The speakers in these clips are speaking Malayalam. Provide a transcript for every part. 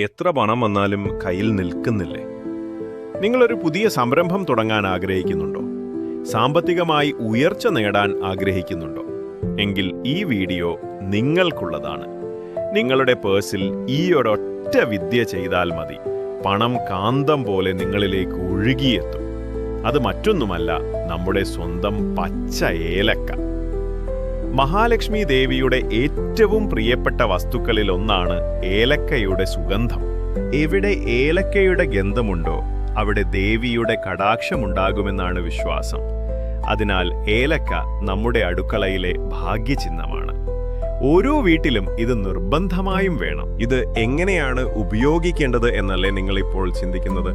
എത്ര പണം വന്നാലും കയ്യിൽ നിൽക്കുന്നില്ലേ? നിങ്ങളൊരു പുതിയ സംരംഭം തുടങ്ങാൻ ആഗ്രഹിക്കുന്നുണ്ടോ? സാമ്പത്തികമായി ഉയർച്ച നേടാൻ ആഗ്രഹിക്കുന്നുണ്ടോ? എങ്കിൽ ഈ വീഡിയോ നിങ്ങൾക്കുള്ളതാണ്. നിങ്ങളുടെ പേഴ്സിൽ ഈ ഒരൊറ്റ വിദ്യ ചെയ്താൽ മതി. പണം കാന്തം പോലെ നിങ്ങളിലേക്ക് ഒഴുകിയെത്തും. അത് മറ്റൊന്നുമല്ല നമ്മുടെ സ്വന്തം പച്ച ഏലക്ക. മഹാലക്ഷ്മി ദേവിയുടെ ഏറ്റവും പ്രിയപ്പെട്ട വസ്തുക്കളിൽ ഒന്നാണ് ഏലക്കയുടെ സുഗന്ധം. എവിടെ ഏലക്കയുടെ ഗന്ധമുണ്ടോ അവിടെ ദേവിയുടെ കടാക്ഷമുണ്ടാകുമെന്നാണ് വിശ്വാസം. അതിനാൽ ഏലക്ക നമ്മുടെ അടുക്കളയിലെ ഭാഗ്യചിഹ്നമാണ്. ഓരോ വീട്ടിലും ഇത് നിർബന്ധമായും വേണം. ഇത് എങ്ങനെയാണ് ഉപയോഗിക്കേണ്ടത് എന്നല്ലേ നിങ്ങളിപ്പോൾ ചിന്തിക്കുന്നത്?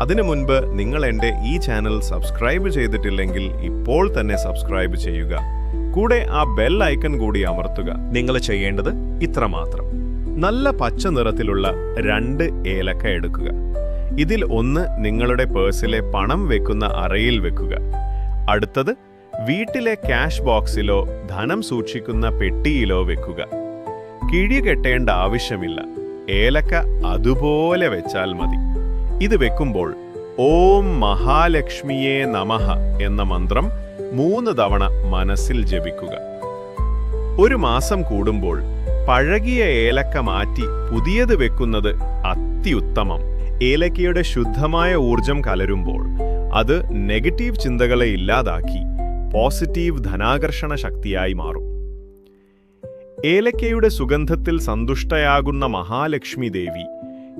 അതിനു മുൻപ് നിങ്ങൾ എന്റെ ഈ ചാനൽ സബ്സ്ക്രൈബ് ചെയ്തിട്ടില്ലെങ്കിൽ ഇപ്പോൾ തന്നെ സബ്സ്ക്രൈബ് ചെയ്യുക. കൂടെ ആ ബെൽ ഐക്കൺ കൂടി അമർത്തുക. നിങ്ങൾ ചെയ്യേണ്ടത് ഇത്രമാത്രം. നല്ല പച്ച നിറത്തിലുള്ള രണ്ട് ഏലക്ക എടുക്കുക. ഇതിൽ ഒന്ന് നിങ്ങളുടെ പേഴ്സിലെ പണം വെക്കുന്ന അറയിൽ വെക്കുക. അടുത്തത് വീട്ടിലെ ക്യാഷ് ബോക്സിലോ ധനം സൂക്ഷിക്കുന്ന പെട്ടിയിലോ വെക്കുക. കിഴി കെട്ടേണ്ട ആവശ്യമില്ല. ഏലക്ക അതുപോലെ വെച്ചാൽ മതി. ഇത് വെക്കുമ്പോൾ ഓം മഹാലക്ഷ്മിയെ നമഃ എന്ന മന്ത്രം മൂന്ന് തവണ മനസ്സിൽ ജപിക്കുക. ഒരു മാസം കൂടുമ്പോൾ പഴകിയ ഏലക്ക മാറ്റി പുതിയത് വെക്കുന്നത് അത്യുത്തമം. ഏലക്കയുടെ ശുദ്ധമായ ഊർജം കലരുമ്പോൾ അത് നെഗറ്റീവ് ചിന്തകളെ ഇല്ലാതാക്കി പോസിറ്റീവ് ധനാകർഷണ ശക്തിയായി മാറും. ഏലക്കയുടെ സുഗന്ധത്തിൽ സന്തുഷ്ടയാകുന്ന മഹാലക്ഷ്മി ദേവി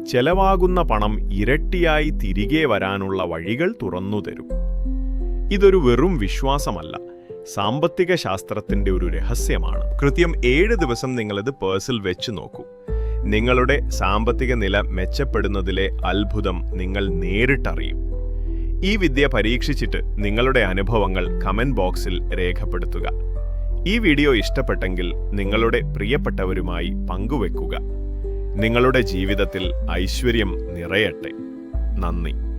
ചെലവാകുന്ന പണം ഇരട്ടിയായി തിരികെ വരാനുള്ള വഴികൾ തുറന്നു തരും. ഇതൊരു വെറും വിശ്വാസമല്ല. സാമ്പത്തിക ശാസ്ത്രത്തിന്റെ ഒരു രഹസ്യമാണ്. കൃത്യം ഏഴ് ദിവസം നിങ്ങളിത് പേഴ്സിൽ വെച്ച് നോക്കൂ. നിങ്ങളുടെ സാമ്പത്തിക നില മെച്ചപ്പെടുന്നതിലെ അത്ഭുതം നിങ്ങൾ നേരിട്ടറിയും. ഈ വിദ്യ പരീക്ഷിച്ചിട്ട് നിങ്ങളുടെ അനുഭവങ്ങൾ കമന്റ് ബോക്സിൽ രേഖപ്പെടുത്തുക. ഈ വീഡിയോ ഇഷ്ടപ്പെട്ടെങ്കിൽ നിങ്ങളുടെ പ്രിയപ്പെട്ടവരുമായി പങ്കുവെക്കുക. നിങ്ങളുടെ ജീവിതത്തിൽ ഐശ്വര്യം നിറയട്ടെ. നന്ദി.